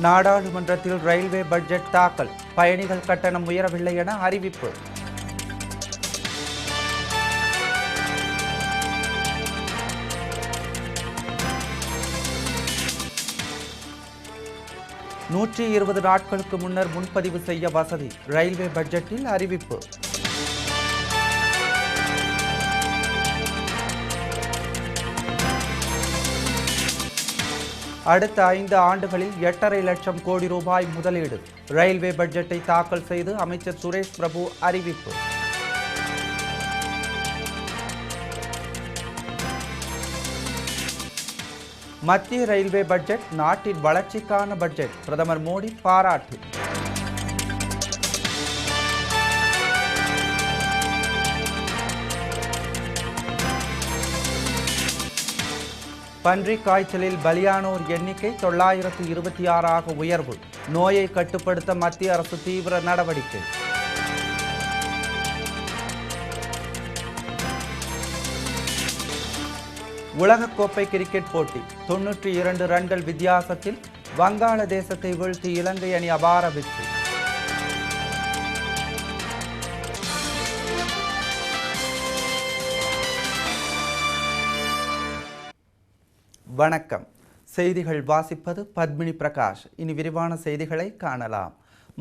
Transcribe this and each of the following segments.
நாடாளுமன்றத்தில் railway budget தாக்கல். பயணிகள் கட்டணம் உயரவில்லை என அறிவிப்பு. நூற்றி இருபது நாட்களுக்கு முன்னர் முன்பதிவு செய்ய வசதி. ரயில்வே பட்ஜெட்டில் அறிவிப்பு. அடுத்த ஐந்து ஆண்டுகளில் எட்டரை லட்சம் கோடி ரூபாய் முதலீடு. ரயில்வே பட்ஜெட்டை தாக்கல் செய்து அமைச்சர் சுரேஷ் பிரபு அறிவிப்பு. மத்திய ரயில்வே பட்ஜெட் நாட்டின் வளர்ச்சிக்கான பட்ஜெட். பிரதமர் மோடி பாராட்டு. பன்றி காய்ச்சலில் பலியானோர் எண்ணிக்கை தொள்ளாயிரத்து இருபத்தி ஆறாக உயர்வு. நோயை கட்டுப்படுத்த மத்திய அரசு தீவிர நடவடிக்கை. உலகக்கோப்பை கிரிக்கெட் போட்டி. தொன்னூற்றி இரண்டு ரன்கள் வித்தியாசத்தில் வங்காளதேசத்தை வீழ்த்தி இலங்கை அணி அபார வெற்றி. வணக்கம். செய்திகள் வாசிப்பது பத்மினி பிரகாஷ். இனி விரிவான செய்திகளை காணலாம்.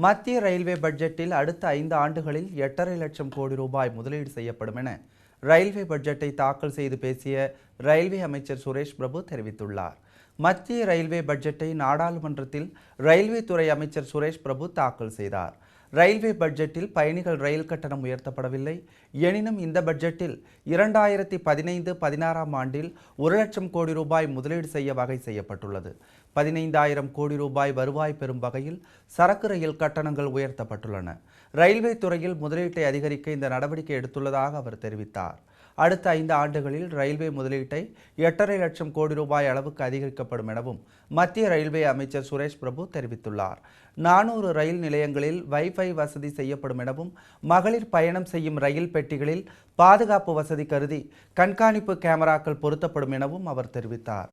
மத்திய ரயில்வே பட்ஜெட்டில் அடுத்த ஐந்து ஆண்டுகளில் எட்டரை லட்சம் கோடி ரூபாய் முதலீடு செய்யப்படும் என ரயில்வே பட்ஜெட்டை தாக்கல் செய்து பேசிய ரயில்வே அமைச்சர் சுரேஷ் பிரபு தெரிவித்துள்ளார். மத்திய ரயில்வே பட்ஜெட்டை நாடாளுமன்றத்தில் ரயில்வே துறை அமைச்சர் சுரேஷ் பிரபு தாக்கல் செய்தார். ரயில்வே பட்ஜெட்டில் பயணிகள் ரயில் கட்டணம் உயர்த்தப்படவில்லை. எனினும் இந்த பட்ஜெட்டில் இரண்டாயிரத்தி பதினைந்து பதினாறாம் ஆண்டில் ஒரு லட்சம் கோடி ரூபாய் முதலீடு செய்ய வகை செய்யப்பட்டுள்ளது. பதினைந்தாயிரம் கோடி ரூபாய் வருவாய் பெறும் வகையில் சரக்கு ரயில் கட்டணங்கள் உயர்த்தப்பட்டுள்ளன. ரயில்வே துறையில் முதலீட்டை அதிகரிக்க இந்த நடவடிக்கை எடுத்துள்ளதாக அவர் தெரிவித்தார். அடுத்த ஐந்து ஆண்டுகளில் ரயில்வே முதலீட்டை எட்டரை லட்சம் கோடி ரூபாய் அளவுக்கு அதிகரிக்கப்படும் எனவும் மத்திய ரயில்வே அமைச்சர் சுரேஷ் பிரபு தெரிவித்துள்ளார். நானூறு ரயில் நிலையங்களில் வைஃபை வசதி செய்யப்படும் எனவும் மகளிர் பயணம் செய்யும் ரயில் பெட்டிகளில் பாதுகாப்பு வசதி கருதி கண்காணிப்பு கேமராக்கள் பொருத்தப்படும் எனவும் அவர் தெரிவித்தார்.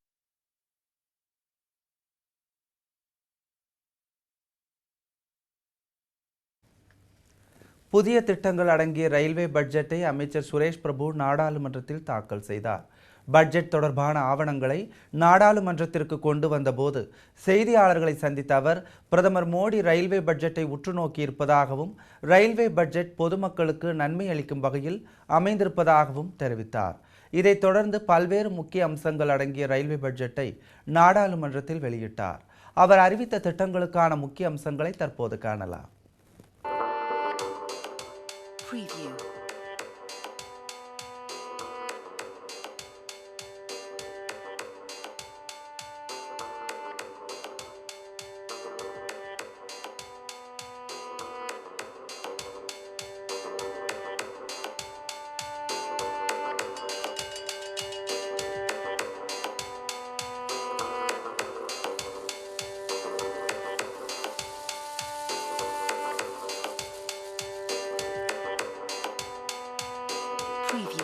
புதிய திட்டங்கள் அடங்கிய ரயில்வே பட்ஜெட்டை அமைச்சர் சுரேஷ் பிரபு நாடாளுமன்றத்தில் தாக்கல் செய்தார். பட்ஜெட் தொடர்பான ஆவணங்களை நாடாளுமன்றத்திற்கு கொண்டு வந்தபோது செய்தியாளர்களை சந்தித்த அவர் பிரதமர் மோடி ரயில்வே பட்ஜெட்டை உற்று நோக்கியிருப்பதாகவும் ரயில்வே பட்ஜெட் பொதுமக்களுக்கு நன்மை அளிக்கும் வகையில் அமைந்திருப்பதாகவும் தெரிவித்தார். இதைத் தொடர்ந்து பல்வேறு முக்கிய அம்சங்கள் அடங்கிய ரயில்வே பட்ஜெட்டை நாடாளுமன்றத்தில் வெளியிட்டார். அவர் அறிவித்த திட்டங்களுக்கான முக்கிய அம்சங்களை தற்போது காணலாம். Preview. Preview.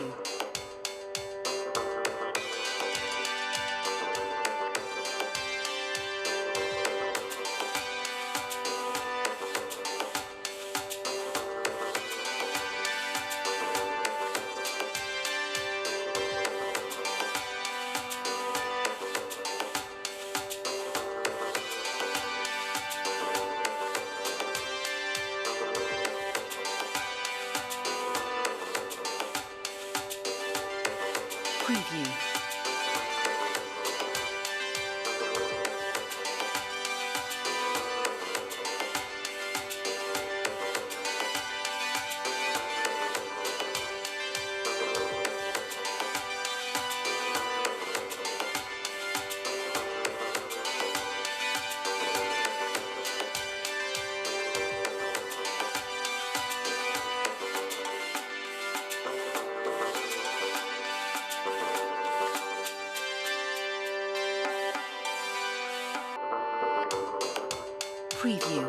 Preview.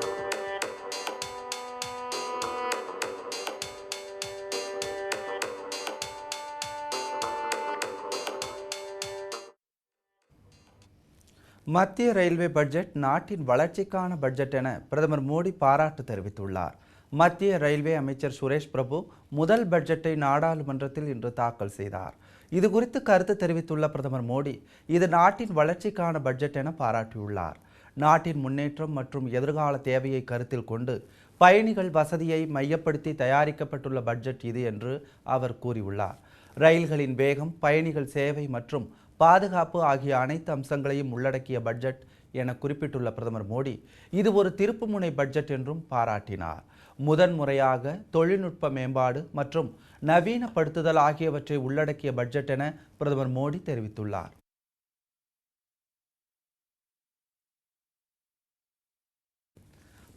மத்திய ரயில்வே பட்ஜெட் நாட்டின் வளர்ச்சிக்கான பட்ஜெட் என பிரதமர் மோடி பாராட்டு தெரிவித்துள்ளார். மத்திய ரயில்வே அமைச்சர் சுரேஷ் பிரபு முதல் பட்ஜெட்டை நாடாளுமன்றத்தில் இன்று தாக்கல் செய்தார். இது குறித்து கருத்து தெரிவித்துள்ள பிரதமர் மோடி இது நாட்டின் வளர்ச்சிக்கான பட்ஜெட் என பாராட்டியுள்ளார். நாட்டின் முன்னேற்றம் மற்றும் எதிர்கால தேவையை கருத்தில் கொண்டு பயணிகள் வசதியை மையப்படுத்தி தயாரிக்கப்பட்டுள்ள பட்ஜெட் இது என்று அவர் கூறியுள்ளார். ரயில்களின் வேகம் பயணிகள் சேவை மற்றும் பாதுகாப்பு ஆகிய அனைத்து அம்சங்களையும் உள்ளடக்கிய பட்ஜெட் என குறிப்பிட்டுள்ள பிரதமர் மோடி இது ஒரு திருப்புமுனை பட்ஜெட் என்றும் பாராட்டினார். முதன்முறையாக தொழில்நுட்ப மேம்பாடு மற்றும் நவீனப்படுத்துதல் ஆகியவற்றை உள்ளடக்கிய பட்ஜெட் என பிரதமர் மோடி தெரிவித்துள்ளார்.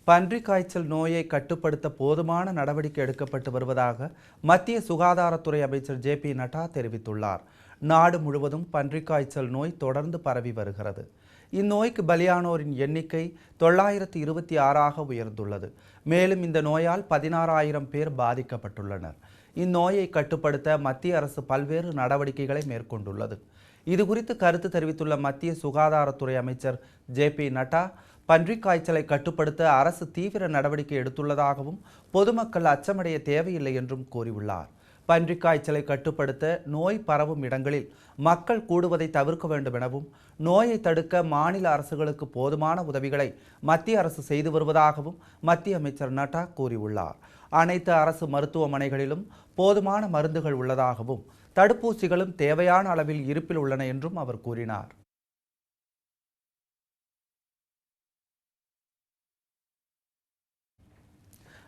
பன்றி காய்ச்சல் நோயை கட்டுப்படுத்த போதுமான நடவடிக்கை எடுக்கப்பட்டு வருவதாக மத்திய சுகாதாரத்துறை அமைச்சர் ஜே பி நட்டா தெரிவித்துள்ளார். நாடு முழுவதும் பன்றி காய்ச்சல் நோய் தொடர்ந்து பரவி வருகிறது. இந்நோய்க்கு பலியானோரின் எண்ணிக்கை தொள்ளாயிரத்து இருபத்தி ஆறாக உயர்ந்துள்ளது. மேலும் இந்த நோயால் பதினாறாயிரம் பேர் பாதிக்கப்பட்டுள்ளனர். இந்நோயை கட்டுப்படுத்த மத்திய அரசு பல்வேறு நடவடிக்கைகளை மேற்கொண்டுள்ளது. இது குறித்து கருத்து தெரிவித்துள்ள மத்திய சுகாதாரத்துறை அமைச்சர் ஜே பி நட்டா பன்றிக் காய்ச்சலை கட்டுப்படுத்த அரசு தீவிர நடவடிக்கை எடுத்துள்ளதாகவும் பொதுமக்கள் அச்சமடைய தேவையில்லை என்றும் கூறியுள்ளார். பன்றிக் காய்ச்சலை கட்டுப்படுத்த நோய் பரவும் இடங்களில் மக்கள் கூடுவதை தவிர்க்க வேண்டும் எனவும் நோயை தடுக்க மாநில அரசுகளுக்கு போதுமான உதவிகளை மத்திய அரசு செய்து வருவதாகவும் மத்திய அமைச்சர் நட்டா கூறியுள்ளார். அனைத்து அரசு மருத்துவமனைகளிலும் போதுமான மருந்துகள் உள்ளதாகவும் தடுப்பூசிகளும் தேவையான அளவில் இருப்பில் உள்ளன என்றும் அவர் கூறினார்.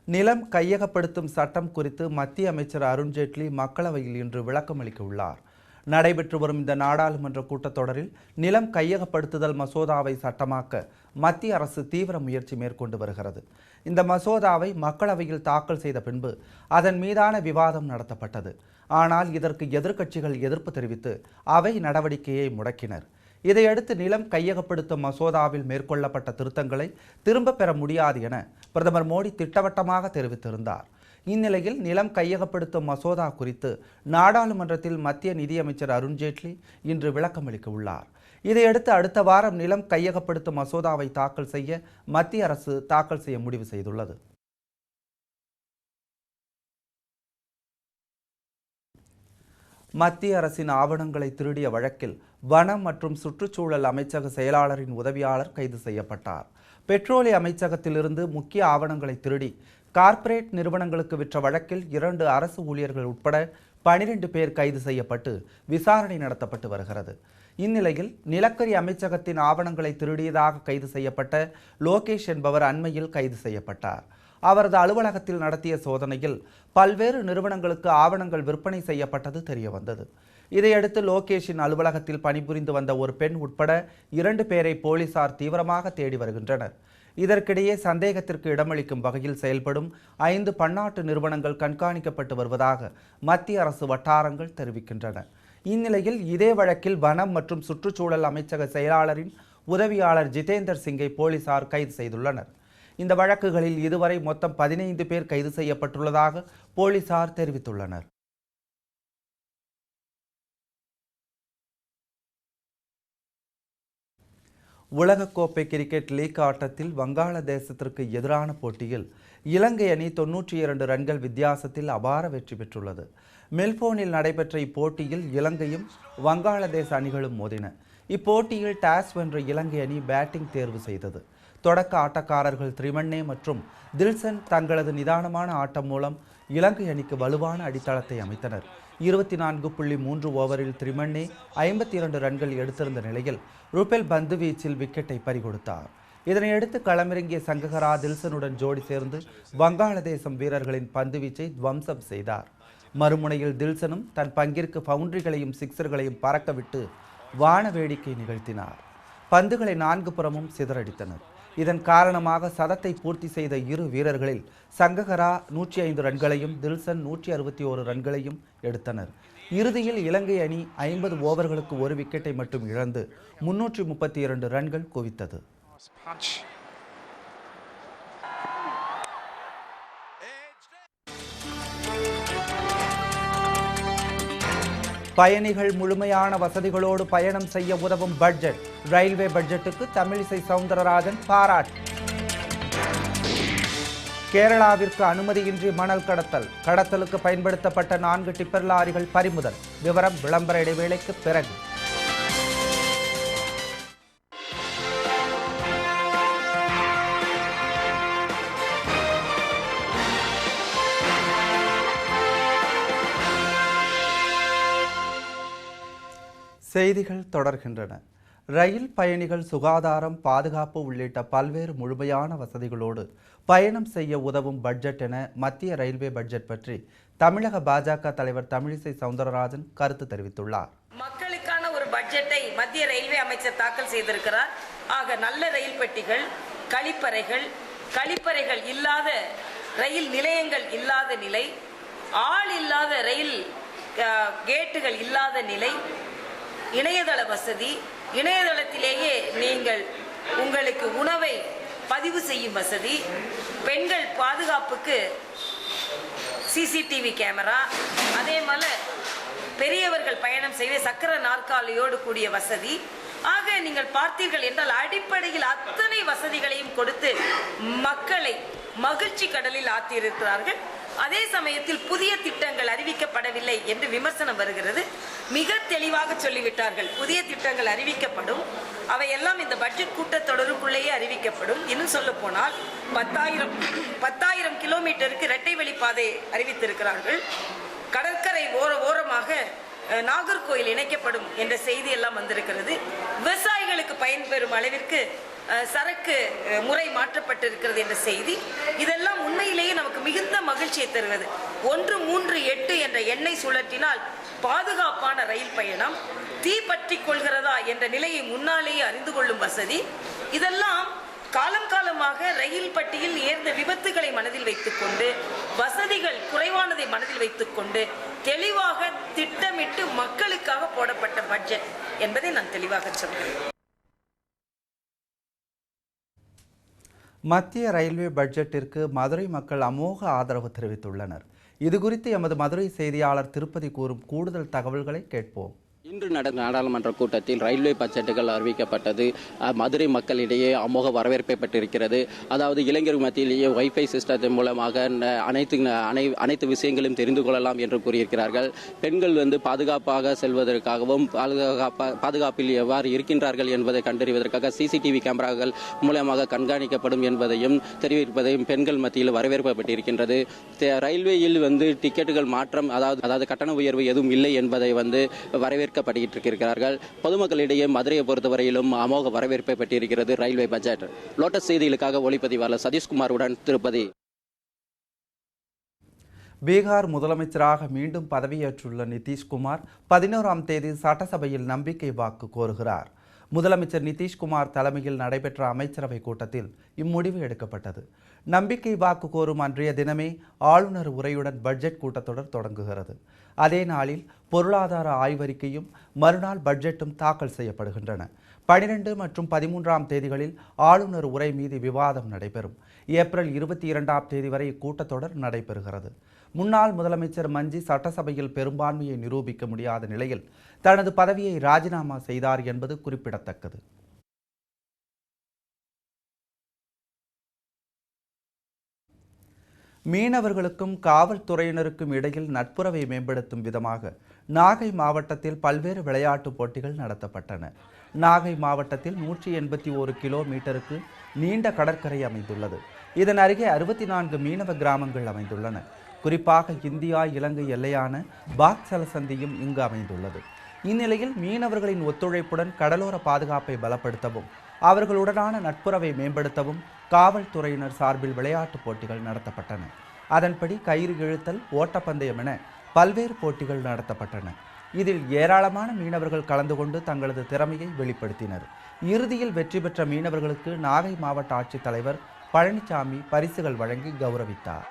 நிலம் கையகப்படுத்தும் சட்டம் குறித்து மத்திய அமைச்சர் அருண்ஜேட்லி மக்களவையில் இன்று விளக்கமளிக்க உள்ளார் நடைபெற்று வரும் இந்த நாடாளுமன்ற கூட்டத்தொடரில் நிலம் கையகப்படுத்துதல் மசோதாவை சட்டமாக்க மத்திய அரசு தீவிர முயற்சி மேற்கொண்டு வருகிறது. இந்த மசோதாவை மக்களவையில் தாக்கல் செய்த பின்பு அதன் மீதான விவாதம் நடத்தப்பட்டது. ஆனால் இதற்கு எதிர்க்கட்சிகள் எதிர்ப்பு தெரிவித்து அவை நடவடிக்கையை முடக்கினர். இதையடுத்து நிலம் கையகப்படுத்தும் மசோதாவில் மேற்கொள்ளப்பட்ட திருத்தங்களை திரும்பப் பெற முடியாது என பிரதமர் மோடி திட்டவட்டமாக தெரிவித்திருந்தார். இந்நிலையில் நிலம் கையகப்படுத்தும் மசோதா குறித்து நாடாளுமன்றத்தில் மத்திய நிதியமைச்சர் அருண்ஜேட்லி இன்று விளக்கமளிக்க உள்ளார். இதையடுத்து அடுத்த வாரம் நிலம் கையகப்படுத்தும் மசோதாவை தாக்கல் செய்ய மத்திய அரசு தாக்கல் செய்ய முடிவு செய்துள்ளது. மத்திய அரசின் ஆவணங்களை திருடிய வழக்கில் வனம் மற்றும் சுற்றுச்சூழல் அமைச்சக செயலாளரின் உதவியாளர் கைது செய்யப்பட்டார். பெட்ரோலிய அமைச்சகத்திலிருந்து முக்கிய ஆவணங்களை திருடி கார்ப்பரேட் நிறுவனங்களுக்கு விற்ற வழக்கில் இரண்டு அரசு ஊழியர்கள் உட்பட பனிரெண்டு பேர் கைது செய்யப்பட்டு விசாரணை நடத்தப்பட்டு வருகிறது. இந்நிலையில் நிலக்கரி அமைச்சகத்தின் ஆவணங்களை திருடியதாக கைது செய்யப்பட்ட லோகேஷ் என்பவர் அண்மையில் கைது செய்யப்பட்டார். அவரது அலுவலகத்தில் நடத்திய சோதனையில் பல்வேறு நிறுவனங்களுக்கு ஆவணங்கள் விற்பனை செய்யப்பட்டது தெரியவந்தது. இதையடுத்து லோகேஷின் அலுவலகத்தில் பணிபுரிந்து வந்த ஒரு பெண் உட்பட இரண்டு பேரை போலீசார் தீவிரமாக தேடி வருகின்றனர். இதற்கிடையே சந்தேகத்திற்கு இடமளிக்கும் வகையில் செயல்படும் ஐந்து பன்னாட்டு நிறுவனங்கள் கண்காணிக்கப்பட்டு வருவதாக மத்திய அரசு வட்டாரங்கள் தெரிவிக்கின்றன. இந்நிலையில் இதே வழக்கில் வனம் மற்றும் சுற்றுச்சூழல் அமைச்சக செயலாளரின் உதவியாளர் ஜிதேந்தர் சிங்கை போலீசார் கைது செய்துள்ளனர். இந்த வழக்குகளில் இதுவரை மொத்தம் பதினைந்து பேர் கைது செய்யப்பட்டுள்ளதாக போலீசார் தெரிவித்துள்ளனர். உலகக்கோப்பை கிரிக்கெட் லீக் ஆட்டத்தில் வங்காளதேசத்திற்கு எதிரான போட்டியில் இலங்கை அணி தொன்னூற்றி இரண்டு ரன்கள் வித்தியாசத்தில் அபார வெற்றி பெற்றுள்ளது. மெல்போனில் நடைபெற்ற இப்போட்டியில் இலங்கையும் வங்காளதேச அணிகளும் மோதின. இப்போட்டியில் டாஸ் வென்ற இலங்கை அணி பேட்டிங் தேர்வு செய்தது. தொடக்க ஆட்டக்காரர்கள் திரிமண்ணே மற்றும் தில்சன் தங்களது நிதானமான ஆட்டம் மூலம் இலங்கை அணிக்கு வலுவான அடித்தளத்தை அமைத்தனர். இருபத்தி நான்கு புள்ளி மூன்று ஓவரில் திரிமன்னே ஐம்பத்தி இரண்டு ரன்கள் எடுத்திருந்த நிலையில் ருபெல் பந்து வீச்சில் விக்கெட்டை பறிகொடுத்தார். இதனையடுத்து களமிறங்கிய சங்ககரா தில்சனுடன் ஜோடி சேர்ந்து வங்காளதேசம் வீரர்களின் பந்து வீச்சை துவம்சம் செய்தார். மறுமுனையில் தில்சனும் தன் பங்கிற்கு பவுண்டரிகளையும் சிக்சர்களையும் பறக்கவிட்டு வான வேடிக்கை நிகழ்த்தினார். பந்துகளை நான்கு புறமும் சிதறடித்தனர். இதன் காரணமாக சதத்தை பூர்த்தி செய்த இரு வீரர்களில் சங்ககரா நூற்றி ஐந்து ரன்களையும் தில்சன் நூற்றி அறுபத்தி ஓரு ரன்களையும் எடுத்தனர். இறுதியில் இலங்கை அணி ஐம்பது ஓவர்களுக்கு ஒரு விக்கெட்டை மட்டும் இழந்து முன்னூற்றி முப்பத்தி இரண்டு ரன்கள் குவித்தது. பயணிகள் முழுமையான வசதிகளோடு பயணம் செய்ய உதவும் பட்ஜெட். ரயில்வே பட்ஜெட்டுக்கு தமிழிசை சவுந்தரராஜன் பாராட்டு. கேரளாவிற்கு அனுமதியின்றி மணல் கடத்தல். கடத்தலுக்கு பயன்படுத்தப்பட்ட நான்கு டிப்பர் லாரிகள் பறிமுதல். விவரம் விளம்பர இடைவேளைக்கு பிறகு. செய்திகள் தொடர்கின்றன. ரயில் பயணிகள் சுகாதாரம் பாதுகாப்பு உள்ளிட்ட பல்வேறு முழுமையான வசதிகளோடு பயணம் செய்ய உதவும் பட்ஜெட் என மத்திய ரயில்வே பட்ஜெட் பற்றி தமிழக பாஜக தலைவர் தமிழிசை சவுந்தரராஜன் கருத்து தெரிவித்துள்ளார். மக்களுக்கான ஒரு பட்ஜெட்டை மத்திய ரயில்வே அமைச்சர் தாக்கல் செய்திருக்கிறார். ஆக நல்ல ரயில் பெட்டிகள் கழிப்பறைகள் கழிப்பறைகள் இல்லாத ரயில் நிலையங்கள் இல்லாத நிலை ஆள் இல்லாத ரயில் கேட்டுகள் இல்லாத நிலை இணையதள வசதி இணையதளத்திலேயே நீங்கள் உங்களுக்கு உணவை பதிவு செய்யும் வசதி பெண்கள் பாதுகாப்புக்கு சிசிடிவி கேமரா அதே போல் பெரியவர்கள் பயணம் செய்ய சக்கர நாற்காலியோடு கூடிய வசதி. ஆக நீங்கள் பார்த்தீர்கள் என்றால் அடிப்படையில் அத்தனை வசதிகளையும் கொடுத்து மக்களை மகிழ்ச்சி கடலில் ஆத்தியிருக்கிறார்கள் அதே சமயத்தில் புதிய திட்டங்கள் அறிவிக்கப்படவில்லை என்று விமர்சனம் வருகிறது. மிக தெளிவாக சொல்லிவிட்டார்கள். புதிய திட்டங்கள் அறிவிக்கப்படும். அவையெல்லாம் இந்த பட்ஜெட் கூட்டத்தொடருக்குள்ளேயே அறிவிக்கப்படும். இன்னும் சொல்ல போனால் பத்தாயிரம் பத்தாயிரம் கிலோமீட்டருக்கு இரட்டை வழிப்பாதை அறிவித்திருக்கிறார்கள். கடற்கரை ஓர ஓரமாக நாகர்கோயில் இணைக்கப்படும் என்ற செய்தி எல்லாம் வந்திருக்கிறது. மக்களுக்கு பயன்பெறும் அளவிற்கு சரக்கு முறை மாற்றப்பட்டிருக்கிறது என்ற செய்தி. இதெல்லாம் உண்மையிலேயே நமக்கு மிகுந்த மகிழ்ச்சியை தருவது ஒன்று மூன்று எட்டு என்ற எண்ணை சுழற்றினால் பாதுகாப்பான ரயில் பயணம் தீ பற்றி கொள்கிறதா என்ற நிலையை முன்னாலேயே அறிந்து கொள்ளும் வசதி. இதெல்லாம் காலம் காலமாக ரயில் பட்டியில் நேர்ந்த விபத்துகளை மனதில் வைத்துக்கொண்டு வசதிகள் குறைவானதை மனதில் வைத்துக்கொண்டு தெளிவாக திட்டமிட்டு மக்களுக்காக போடப்பட்ட பட்ஜெட் என்பதை நான் தெளிவாக சொல்கிறேன். மத்திய ரயில்வே பட்ஜெட்டிற்கு மதுரை மக்கள் அமோக ஆதரவு தெரிவித்துள்ளனர். இது குறித்து எமது மதுரை செய்தியாளர் திருப்பதி கூறும் கூடுதல் தகவல்களை கேட்போம். இன்று நடந்த நாடாளுமன்ற கூட்டத்தில் ரயில்வே பட்ஜெட்டுகள் அறிவிக்கப்பட்டது. மதுரை மக்களிடையே அமோக வரவேற்பை பெற்றிருக்கிறது. அதாவது இளைஞர் மத்தியிலேயே வைஃபை சிஸ்டத்தின் மூலமாக அனைத்து அனை அனைத்து விஷயங்களும் தெரிந்து கொள்ளலாம் என்று கூறியிருக்கிறார்கள். பெண்கள் வந்து பாதுகாப்பாக செல்வதற்காகவும் பாதுகாப்பில் எவ்வாறு இருக்கின்றார்கள் என்பதை கண்டறிவதற்காக சிசிடிவி கேமராக்கள் மூலமாக கண்காணிக்கப்படும் என்பதையும் தெரிவிப்பதையும் பெண்கள் மத்தியில் வரவேற்பு பெற்றிருக்கின்றது. ரயில்வேயில் வந்து டிக்கெட்டுகள் மாற்றம் அதாவது அதாவது கட்டண உயர்வு எதுவும் இல்லை என்பதை வந்து வரவேற்க பணியிட்டு இருக்கிறார்கள் பொதுமக்களிடையே மதுரையை பொறுத்தவரையிலும் அமோக வரவேற்பை பெற்றிருக்கிறது ரயில்வே பட்ஜெட். லோட்டஸ் செய்திகளுக்காக ஒளிப்பதிவாளர் சதீஷ்குமாருடன் திருப்பதி. பீகார் முதலமைச்சராக மீண்டும் பதவியேற்றுள்ள நிதிஷ்குமார் பதினோராம் தேதி சட்டசபையில் நம்பிக்கை வாக்கு கோருகிறார். முதலமைச்சர் நிதிஷ்குமார் தலைமையில் நடைபெற்ற அமைச்சரவை கூட்டத்தில் இம்முடிவு எடுக்கப்பட்டது. நம்பிக்கை வாக்கு கோரும் அன்றைய தினமே ஆளுநர் உரையுடன் பட்ஜெட் கூட்டத்தொடர் தொடங்குகிறது. அதே நாளில் பொருளாதார ஆய்வறிக்கையும் மறுநாள் பட்ஜெட்டும் தாக்கல் செய்யப்படுகின்றன. பனிரெண்டு மற்றும் பதிமூன்றாம் தேதிகளில் ஆளுநர் உரை மீது விவாதம் நடைபெறும். ஏப்ரல் இருபத்தி இரண்டாம் தேதி வரை இக்கூட்டத்தொடர் நடைபெறுகிறது. முன்னாள் முதலமைச்சர் மஞ்சி சட்டசபையில் பெரும்பான்மையை நிரூபிக்க முடியாத நிலையில் தனது பதவியை ராஜினாமா செய்தார் என்பது குறிப்பிடத்தக்கது. மீனவர்களுக்கும் காவல்துறையினருக்கும் இடையில் நட்புறவை மேம்படுத்தும் விதமாக நாகை மாவட்டத்தில் பல்வேறு விளையாட்டுப் போட்டிகள் நடத்தப்பட்டன. நாகை மாவட்டத்தில் நூற்றி எண்பத்தி ஒரு கிலோமீட்டருக்கு நீண்ட கடற்கரை அமைந்துள்ளது. இதன் அருகே அறுபத்தி நான்கு மீனவ கிராமங்கள் அமைந்துள்ளன. குறிப்பாக இந்தியா இலங்கை எல்லையான பாக்சலசந்தியும் இங்கு அமைந்துள்ளது. இந்நிலையில் மீனவர்களின் ஒத்துழைப்புடன் கடலோர பாதுகாப்பை பலப்படுத்தவும் அவர்களுடனான நட்புறவை மேம்படுத்தவும் காவல்துறையினர் சார்பில் விளையாட்டுப் போட்டிகள் நடத்தப்பட்டன. அதன்படி கயிறு இழுத்தல் ஓட்டப்பந்தயம் என பல்வேறு போட்டிகள் நடத்தப்பட்டன. இதில் ஏராளமான மீனவர்கள் கலந்து கொண்டு தங்களது திறமையை வெளிப்படுத்தினர். இறுதியில் வெற்றி பெற்ற மீனவர்களுக்கு நாகை மாவட்ட ஆட்சித்தலைவர் பழனிசாமி பரிசுகள் வழங்கி கௌரவித்தார்.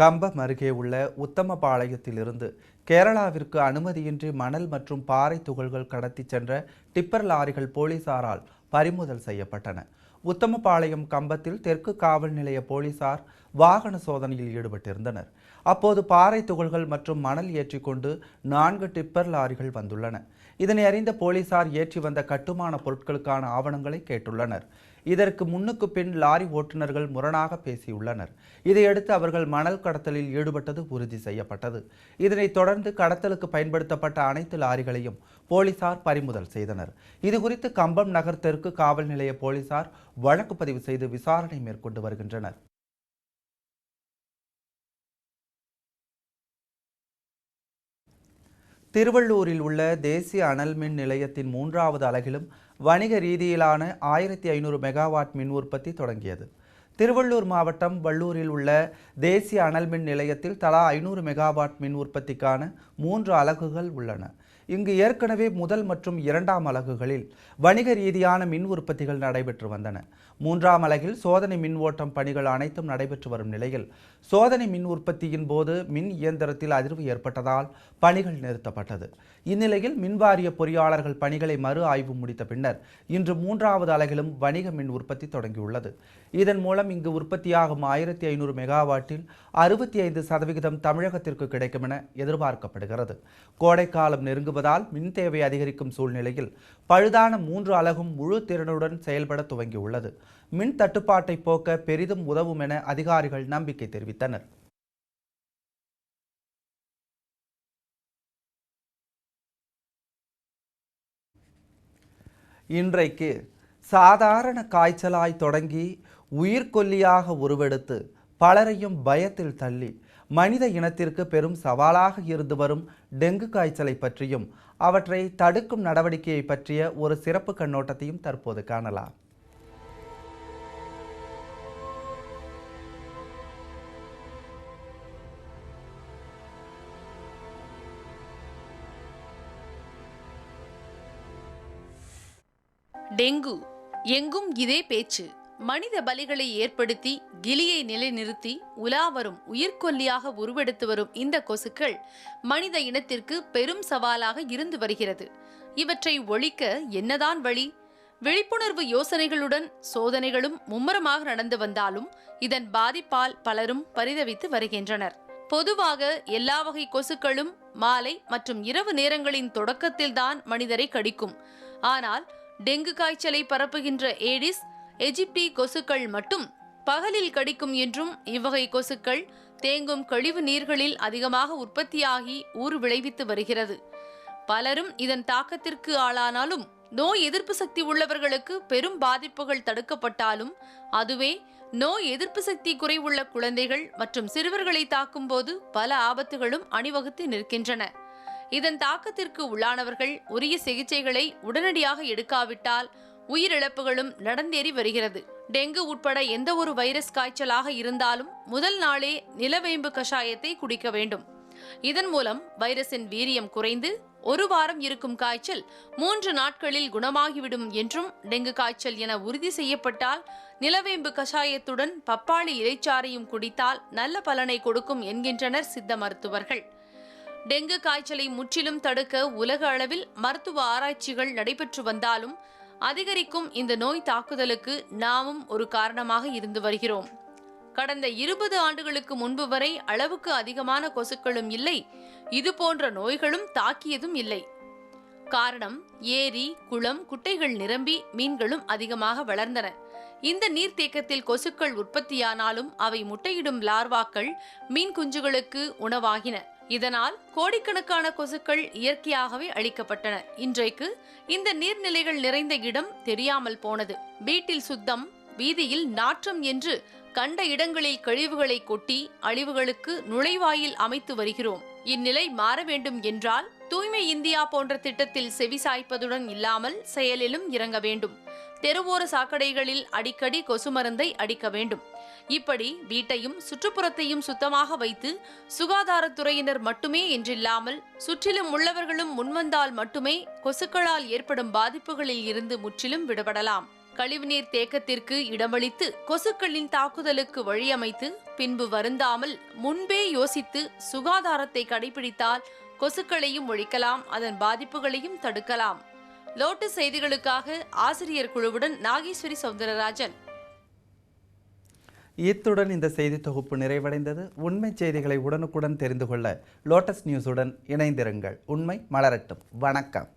கம்பம் அருகே உள்ள உத்தமபாளையத்திலிருந்து கேரளாவிற்கு அனுமதியின்றி மணல் மற்றும் பாறை துகள்கள் கடத்தி சென்ற டிப்பர் லாரிகள் போலீசாரால் பறிமுதல் செய்யப்பட்டன. உத்தமபாளையம் கம்பத்தில் தெற்கு காவல் நிலைய போலீசார் வாகன சோதனையில் ஈடுபட்டிருந்தனர். அப்போது பாறை துகள்கள் மற்றும் மணல் ஏற்றிக்கொண்டு நான்கு டிப்பர் லாரிகள் வந்துள்ளன. இதனை அறிந்த போலீசார் ஏற்றி வந்த கட்டுமான பொருட்களுக்கான ஆவணங்களை கேட்டுள்ளனர். இதற்கு முன்னுக்கு பின் லாரி ஓட்டுநர்கள் முரணாக பேசியுள்ளனர். இதையடுத்து அவர்கள் மணல் கடத்தலில் ஈடுபட்டது உறுதி செய்யப்பட்டது. இதனைத் தொடர்ந்து கடத்தலுக்கு பயன்படுத்தப்பட்ட அனைத்து லாரிகளையும் போலீசார் பறிமுதல் செய்தனர். இதுகுறித்து கம்பம் நகர் தெற்கு காவல் நிலைய போலீசார் வழக்கு பதிவு செய்து விசாரணை மேற்கொண்டு வருகின்றனர். திருவள்ளூரில் உள்ள தேசிய அனல் மின் நிலையத்தின் மூன்றாவது அலகிலும் வணிக ரீதியிலான ஆயிரத்தி ஐநூறு மெகாவாட் மின் உற்பத்தி தொடங்கியது. திருவள்ளூர் மாவட்டம் வள்ளூரில் உள்ள தேசிய அனல் மின் நிலையத்தில் தலா ஐநூறு மெகாவாட் மின் உற்பத்திக்கான மூன்று அலகுகள் உள்ளன. இங்கு ஏற்கனவே முதல் மற்றும் இரண்டாம் அலகுகளில் வணிக ரீதியான மின் உற்பத்திகள் நடைபெற்று வந்தன. மூன்றாம் அலகில் சோதனை மின் ஓட்டம் பணிகள் அனைத்தும் நடைபெற்று வரும் நிலையில் சோதனை மின் உற்பத்தியின் போது மின் இயந்திரத்தில் அதிர்வு ஏற்பட்டதால் பணிகள் நிறுத்தப்பட்டது. இந்நிலையில் மின்வாரிய பொறியாளர்கள் பணிகளை மறு ஆய்வு முடித்த பின்னர் இன்று மூன்றாவது அலகிலும் வணிக மின் உற்பத்தி தொடங்கியுள்ளது. இதன் மூலம் இங்கு உற்பத்தியாகும் ஆயிரத்தி ஐநூறு மெகாவாட்டில் அறுபத்தி ஐந்து சதவிகிதம் தமிழகத்திற்கு கிடைக்கும் என எதிர்பார்க்கப்படுகிறது. கோடைக்காலம் நெருங்குவதால் மின் தேவை அதிகரிக்கும் சூழ்நிலையில் பழுதான மூன்று அலகும் முழு திறனுடன் செயல்பட துவங்கியுள்ளது. மின் தட்டுப்பாட்டை போக்க பெரிதும் உதவும் என அதிகாரிகள் நம்பிக்கை தெரிவித்தனர். இன்றைக்கு சாதாரண காய்ச்சலாய் தொடங்கி உயிர்கொல்லியாக உருவெடுத்து பலரையும் பயத்தில் தள்ளி மனித இனத்திற்கு பெரும் சவாலாக இருந்து வரும் டெங்கு காய்ச்சலை பற்றியும் அவற்றை தடுக்கும் நடவடிக்கையை பற்றிய ஒரு சிறப்பு கண்ணோட்டத்தையும் தற்போது காணலாம். டெங்கு. எங்கும் இதே பேச்சு. மனித பலிகளை ஏற்படுத்தி கிலியை நிலைநிறுத்தி உலாவரும் உயிர்கொல்லியாக உருவெடுத்து வரும் இந்த கொசுக்கள் மனித இனத்திற்கு பெரும் சவாலாக இருந்து வருகிறது. இவற்றை ஒழிக்க என்னதான் வழி? விழிப்புணர்வு யோசனைகளுடன் சோதனைகளும் மும்முரமாக நடந்து வந்தாலும் இதன் பாதிப்பால் பலரும் பரிதவித்து வருகின்றனர். பொதுவாக எல்லா வகை கொசுக்களும் மாலை மற்றும் இரவு நேரங்களின் தொடக்கத்தில்தான் மனிதரை கடிக்கும். ஆனால் டெங்கு காய்ச்சலை பரப்புகின்ற ஏடிஸ் எஜிப்டி கொசுக்கள் மட்டும் பகலில் கடிக்கும் என்றும் இவ்வகை கொசுக்கள் தேங்கும் கழிவு நீர்களில் அதிகமாக உற்பத்தியாகி ஊறு விளைவித்து வருகிறது. பலரும் இதன் தாக்கத்திற்கு ஆளானாலும் நோய் எதிர்ப்பு சக்தி உள்ளவர்களுக்கு பெரும் பாதிப்புகள் தடுக்கப்பட்டாலும் அதுவே நோய் எதிர்ப்பு சக்தி குறைவுள்ள குழந்தைகள் மற்றும் சிறுவர்களை தாக்கும் போது பல ஆபத்துகளும் அணிவகுத்து நிற்கின்றன. இதன் தாக்கத்திற்கு உள்ளானவர்கள் உரிய சிகிச்சைகளை உடனடியாக எடுக்காவிட்டால் உயிரிழப்புகளும் நடந்தேறி வருகிறது. டெங்கு உட்பட எந்த ஒரு வைரஸ் காய்ச்சலாக இருந்தாலும் முதல் நாளே நிலவேம்பு கஷாயத்தை குடிக்க வேண்டும். இதன் மூலம் வைரஸின் வீரியம் குறைந்து ஒரு வாரம் இருக்கும் காய்ச்சல் மூன்று நாட்களில் குணமாகிவிடும் என்றும் டெங்கு காய்ச்சல் என உறுதி செய்யப்பட்டால் நிலவேம்பு கஷாயத்துடன் பப்பாளி இலைச்சாறையும் குடித்தால் நல்ல பலனை கொடுக்கும் என்கின்றனர் சித்த மருத்துவர்கள். டெங்கு காய்ச்சலை முற்றிலும் தடுக்க உலக அளவில் மருத்துவ ஆராய்ச்சிகள் நடைபெற்று வந்தாலும் அதிகரிக்கும் இந்த நோய் தாக்குதலுக்கு நாமும் ஒரு காரணமாக இருந்து வருகிறோம். கடந்த இருபது ஆண்டுகளுக்கு முன்பு வரை அளவுக்கு அதிகமான கொசுக்களும் இல்லை. இது போன்ற நோய்களும் தாக்கியதும் இல்லை. காரணம் ஏரி குளம் குட்டைகள் நிரம்பி மீன்களும் அதிகமாக வளர்ந்தன. இந்த நீர்த்தேக்கத்தில் கொசுக்கள் உற்பத்தியானாலும் அவை முட்டையிடும் லார்வாக்கள் மீன் குஞ்சுகளுக்கு உணவாகின. இதனால் கோடிக்கணக்கான கொசுக்கள் இயற்கையாகவே அழிக்கப்பட்டன. இன்றைக்கு இந்த நீர்நிலைகள் நிறைந்த இடம் தெரியாமல் போனது. வீட்டில் சுத்தம் வீதியில் நாற்றம் என்று கண்ட இடங்களில் கழிவுகளை கொட்டி அழிவுகளுக்கு நுழைவாயில் அமைத்து வருகிறோம். இந்நிலை மாற வேண்டும் என்றால் தூய்மை இந்தியா போன்ற திட்டத்தில் செவிசாய்ப்பதுடன் இல்லாமல் செயலிலும் இறங்க வேண்டும். தெருவோர சாக்கடைகளில் அடிக்கடி கொசு மருந்தை அடிக்க வேண்டும். இப்படி வீட்டையும் சுற்றுப்புறத்தையும் சுத்தமாக வைத்து சுகாதாரத்துறையினர் மட்டுமே என்றில்லாமல் சுற்றிலும் உள்ளவர்களும் முன்வந்தால் மட்டுமே கொசுக்களால் ஏற்படும் பாதிப்புகளில் இருந்து முற்றிலும் விடுபடலாம். கழிவுநீர் தேக்கத்திற்கு இடமளித்து கொசுக்களின் தாக்குதலுக்கு வழியமைத்து பின்பு வருந்தாமல் முன்பே யோசித்து சுகாதாரத்தை கடைபிடித்தால் கொசுக்களையும் ஒழிக்கலாம் அதன் பாதிப்புகளையும் தடுக்கலாம். லோட்டஸ் செய்திகளுக்காக ஆசிரியர் குழுவுடன் நாகேஸ்வரி சவுந்தரராஜன். இத்துடன் இந்த செய்தி தொகுப்பு நிறைவடைந்தது. உண்மை செய்திகளை உடனுக்குடன் தெரிந்து கொள்ள லோட்டஸ் நியூஸுடன் இணைந்திருங்கள். உண்மை மலரட்டும். வணக்கம்.